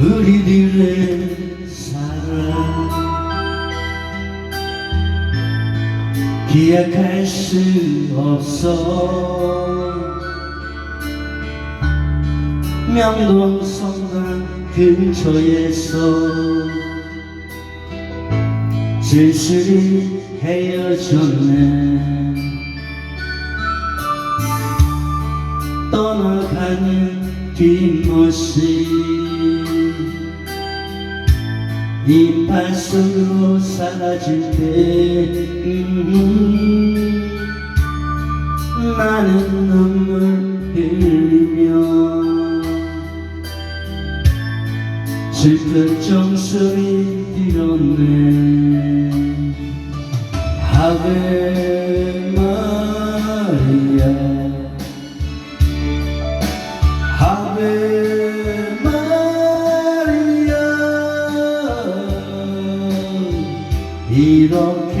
우리들의 사랑. 기약할 수 없어. 명동 성당 근처에서 쓸쓸히 헤어졌네. 떠나가는 뒷모습 이빨 속으로 사라질 때 음, 나는 눈물 흘리며 슬픈 종소리 들었네. 아베 마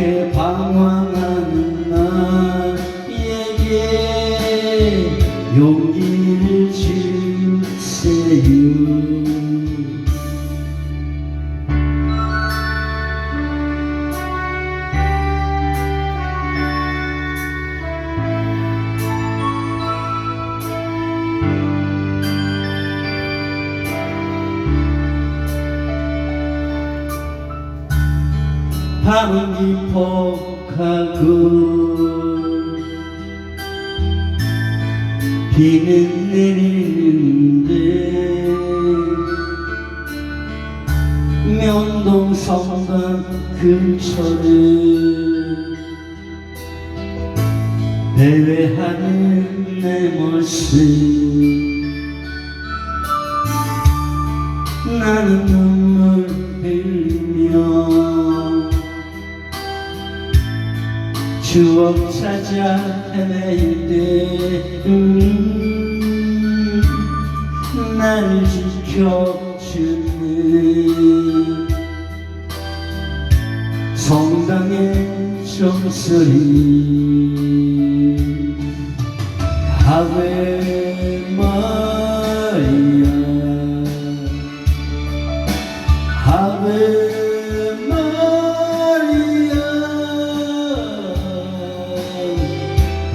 이렇게 방황하는 나에게 용기를 주세요 깊어가고 비는 내리는데 명동 성당 근처를 배회하는 내 모습 나는 눈물 흘리 추억 찾아 헤매일 때 음, 나를 지켜주는 성당의 종소리 아베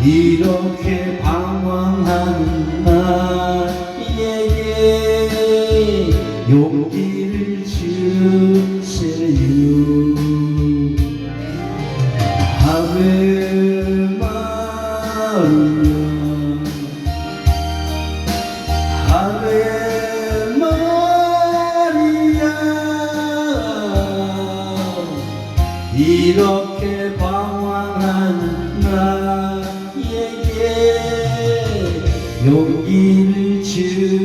이렇게 방황하는 나에게 용기를 주세요. 아베 마리아 아베 마리아 이렇게 용기를 주